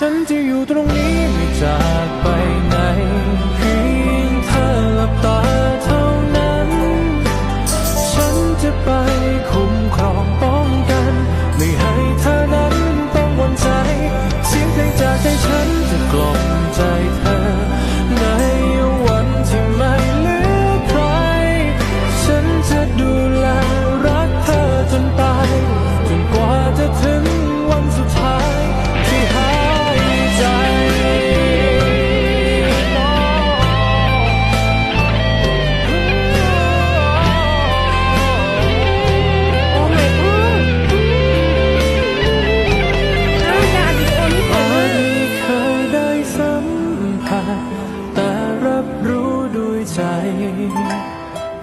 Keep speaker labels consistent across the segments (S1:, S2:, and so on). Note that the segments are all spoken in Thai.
S1: ฉันจะอยู่ตรงนี้ไม่จากไปไหน จ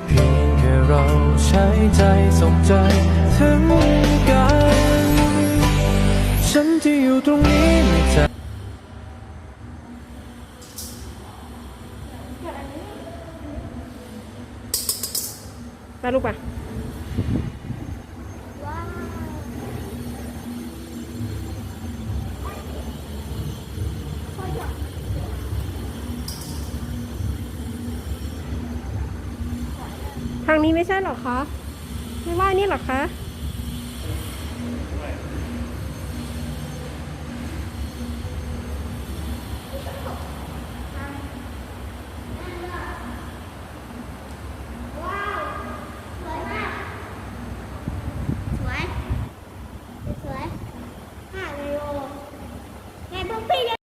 S1: เพียงแค่เราใช้ใจสนใจถึงกัน ฉันที่อยู่ตรงนี้ไม่ใจ
S2: มาลูกป่ะ ทางนี้ไม่ใช่หรอคะ ไม่ว่านี่หรอคะไปเลย